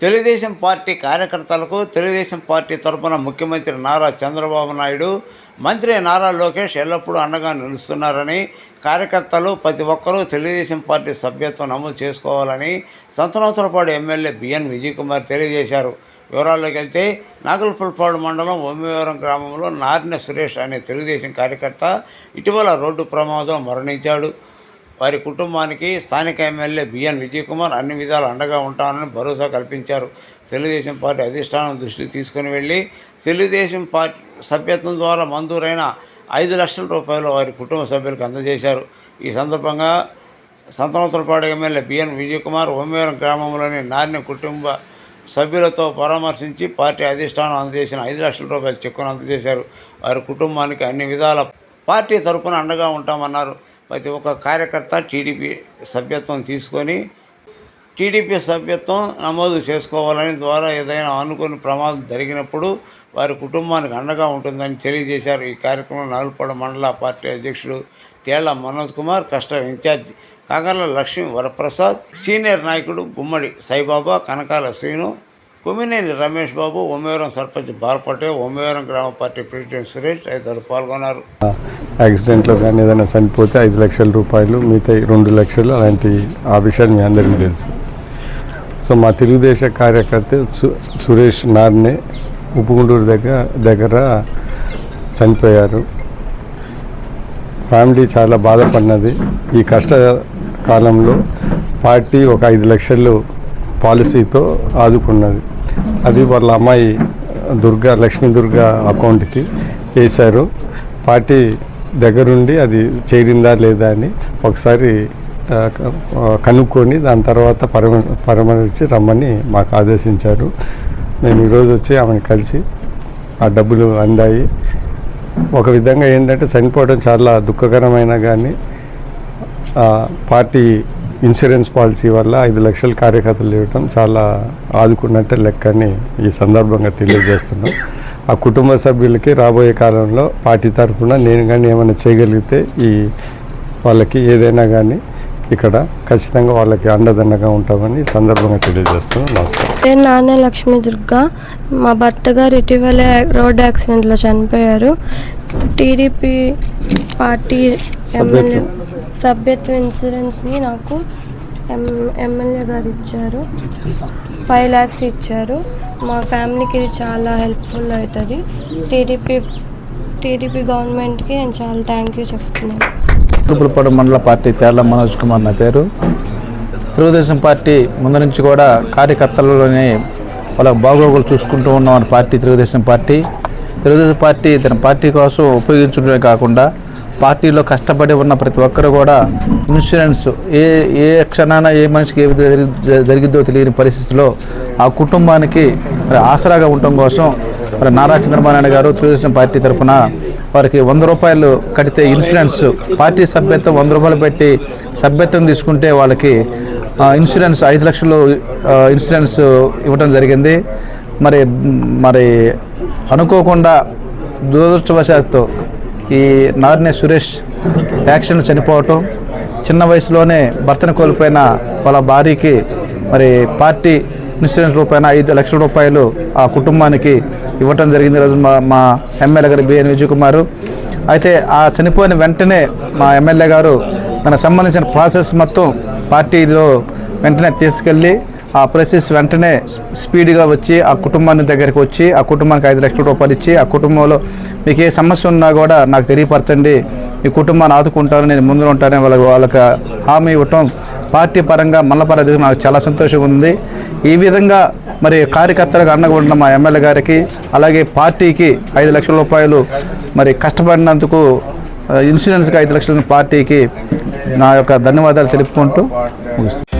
Telugu Desam party కార్యకర్తలకు Telugu Desam party తరపున ముఖ్యమంత్రి నారా చంద్రబాబు నాయుడు మంత్రి నారా లోకేష్ ఎల్లప్పుడూ అండగా నిలుస్తున్నారని కార్యకర్తలు ప్రతి ఒక్కరూ తెలుగుదేశం పార్టీ సభ్యత్వం నమోదు చేసుకోవాలని సంతనోత్తరపాడు ఎమ్మెల్యే బిఎన్ విజయ్ కుమార్ తెలియజేశారు. వివరాల్లోకి వెళ్తే నాగల్పుల్పాడు మండలం ఒమ్మివరం గ్రామంలో నారిన సురేష్ అనే తెలుగుదేశం కార్యకర్త ఇటీవల రోడ్డు ప్రమాదం మరణించాడు. వారి కుటుంబానికి స్థానిక ఎమ్మెల్యే బిఎన్ విజయకుమార్ అన్ని విధాలు అండగా ఉంటానని భరోసా కల్పించారు. తెలుగుదేశం పార్టీ అధిష్టానం దృష్టికి తీసుకుని వెళ్ళి తెలుగుదేశం పార్టీ సభ్యత్వం ద్వారా మంజూరైన ఐదు లక్షల రూపాయలు వారి కుటుంబ సభ్యులకు అందజేశారు. ఈ సందర్భంగా సంతనోత్తరపాడు ఎమ్మెల్యే బిఎన్ విజయకుమార్ ఓమేరం గ్రామంలోని నారిన కుటుంబ సభ్యులతో పరామర్శించి పార్టీ అధిష్టానం అందజేసిన ఐదు లక్షల రూపాయల చెక్కును అందజేశారు. వారి కుటుంబానికి అన్ని విధాల పార్టీ తరపున అండగా ఉంటామన్నారు. ప్రతి ఒక్క కార్యకర్త టీడీపీ సభ్యత్వం తీసుకొని టీడీపీ సభ్యత్వం నమోదు చేసుకోవాలని ద్వారా ఏదైనా అనుకుని ప్రమాదం జరిగినప్పుడు వారి కుటుంబానికి అండగా ఉంటుందని తెలియజేశారు. ఈ కార్యక్రమంలో నాలుపడ మండల పార్టీ అధ్యక్షుడు తేళ్ళ మనోజ్ కుమార్ కష్ట ఇన్ఛార్జ్ కాకర్ల లక్ష్మీ వరప్రసాద్ సీనియర్ నాయకుడు గుమ్మడి సాయిబాబా కనకాల శ్రీను కుమినేని రమేష్ బాబు ఉమ్మేవరం సర్పంచ్ బాల్పటే ఉమ్మేవరం గ్రామ పార్టీ ప్రెసిడెంట్ సురేష్ తదితరులు పాల్గొన్నారు. యాక్సిడెంట్లో కానీ ఏదైనా చనిపోతే ఐదు లక్షల రూపాయలు మిగతా రెండు లక్షలు అలాంటి ఆ విషయాలు మీ అందరికీ తెలుసు. సో మా తెలుగుదేశ కార్యకర్త సు సురేష్ నార్నే ఉప్పుగుంటూరు దగ్గర దగ్గర చనిపోయారు. ఫ్యామిలీ చాలా బాధపడినది. ఈ కష్ట కాలంలో పార్టీ ఒక ఐదు లక్షలు పాలసీతో ఆదుకున్నది. అది వాళ్ళ అమ్మాయి దుర్గా లక్ష్మీ దుర్గా అకౌంట్కి వేశారు. పార్టీ దగ్గరుండి అది చేరిందా లేదా అని ఒకసారి కనుక్కొని దాని తర్వాత పరమ పరమరించి రమ్మని మాకు ఆదేశించారు. మేము ఈరోజు వచ్చి ఆమెను కలిసి ఆ డబ్బులు అందాయి. ఒక విధంగా ఏంటంటే చనిపోవడం చాలా దుఃఖకరమైన కానీ పార్టీ ఇన్సూరెన్స్ పాలసీ వల్ల ఐదు లక్షల కార్యకర్తలు ఇవ్వటం చాలా ఆదుకున్నట్టే లెక్కని ఈ సందర్భంగా తెలియజేస్తున్నాం. ఆ కుటుంబ సభ్యులకి రాబోయే కాలంలో పార్టీ తరఫున నేను కానీ ఏమైనా చేయగలిగితే ఈ వాళ్ళకి ఏదైనా కానీ ఇక్కడ ఖచ్చితంగా వాళ్ళకి అండదండగా ఉంటామని ఈ సందర్భంగా తెలియజేస్తున్నాం. నమస్కారం. పేరు నాన్న లక్ష్మీ దుర్గా. మా భర్త గారు ఇటీవల రోడ్ యాక్సిడెంట్లో చనిపోయారు. టీడీపీ పార్టీ ఎమ్మెల్యే సభ్యత్వ ఇన్సూరెన్స్ని నాకు ఎం ఎమ్మెల్యే గారు ఇచ్చారు. ఫైవ్ ల్యాక్స్ ఇచ్చారు. మా ఫ్యామిలీకి ఇది చాలా హెల్ప్ఫుల్ అవుతుంది. టీడీపీ టీడీపీ గవర్నమెంట్కి నేను చాలా థ్యాంక్ యూ చెప్తున్నాను. తూర్పులపాడు మండల పార్టీ తేళ్ళ మనోజ్ కుమార్ నా పేరు. తెలుగుదేశం పార్టీ ముందు నుంచి కూడా కార్యకర్తలలోనే వాళ్ళ బాగోగులు చూసుకుంటూ ఉన్న party Telugu Desam party. Telugu Desam party తన పార్టీ కోసం ఉపయోగించడమే కాకుండా పార్టీలో కష్టపడి ఉన్న ప్రతి ఒక్కరు కూడా ఇన్సూరెన్స్ ఏ ఏ క్షణాన ఏ మనిషికి ఏ జరిగిద్దో తెలియని పరిస్థితిలో ఆ కుటుంబానికి మరి ఆసరాగా ఉండటం కోసం మరి నారా చంద్రబాబు నాయుడు గారు తెలుగుదేశం పార్టీ తరఫున వారికి వంద రూపాయలు కడితే ఇన్సూరెన్స్ పార్టీ సభ్యత్వం వంద రూపాయలు పెట్టి సభ్యత్వం తీసుకుంటే వాళ్ళకి ఇన్సూరెన్స్ ఐదు లక్షలు ఇన్సూరెన్స్ ఇవ్వడం జరిగింది. మరి మరి అనుకోకుండా దురదృష్టవశాత్తు ఈ నారనే సురేష్ యాక్సిడెంట్ చనిపోవటం చిన్న వయసులోనే భర్తను కోల్పోయిన వాళ్ళ భార్యకి మరి పార్టీ ఇన్సూరెన్స్ రూపాయన ఐదు లక్షల రూపాయలు ఆ కుటుంబానికి ఇవ్వటం జరిగింది. ఈరోజు మా మా ఎమ్మెల్యే గారు బిఎన్ విజయ్ కుమారు అయితే ఆ చనిపోయిన వెంటనే మా ఎమ్మెల్యే గారు తన సంబంధించిన ప్రాసెస్ మొత్తం పార్టీలో వెంటనే తీసుకెళ్ళి ఆ ప్రెసెస్ వెంటనే స్పీడ్గా వచ్చి ఆ కుటుంబాన్ని దగ్గరికి వచ్చి ఆ కుటుంబానికి ఐదు లక్షల రూపాయలు ఇచ్చి ఆ కుటుంబంలో మీకు ఏ సమస్య ఉన్నా కూడా నాకు తెలియపరచండి. మీ కుటుంబాన్ని ఆదుకుంటాను నేను ముందు ఉంటానని వాళ్ళకి వాళ్ళకి హామీ ఇవ్వటం పార్టీ పరంగా మల్లపర నాకు చాలా సంతోషంగా ఉంది. ఈ విధంగా మరి కార్యకర్తలకు అండగా ఉన్న మా ఎమ్మెల్యే గారికి అలాగే పార్టీకి ఐదు లక్షల రూపాయలు మరి కష్టపడినందుకు ఇన్సూరెన్స్కి ఐదు లక్షల పార్టీకి నా యొక్క ధన్యవాదాలు తెలుపుకుంటూ ముగిస్తాను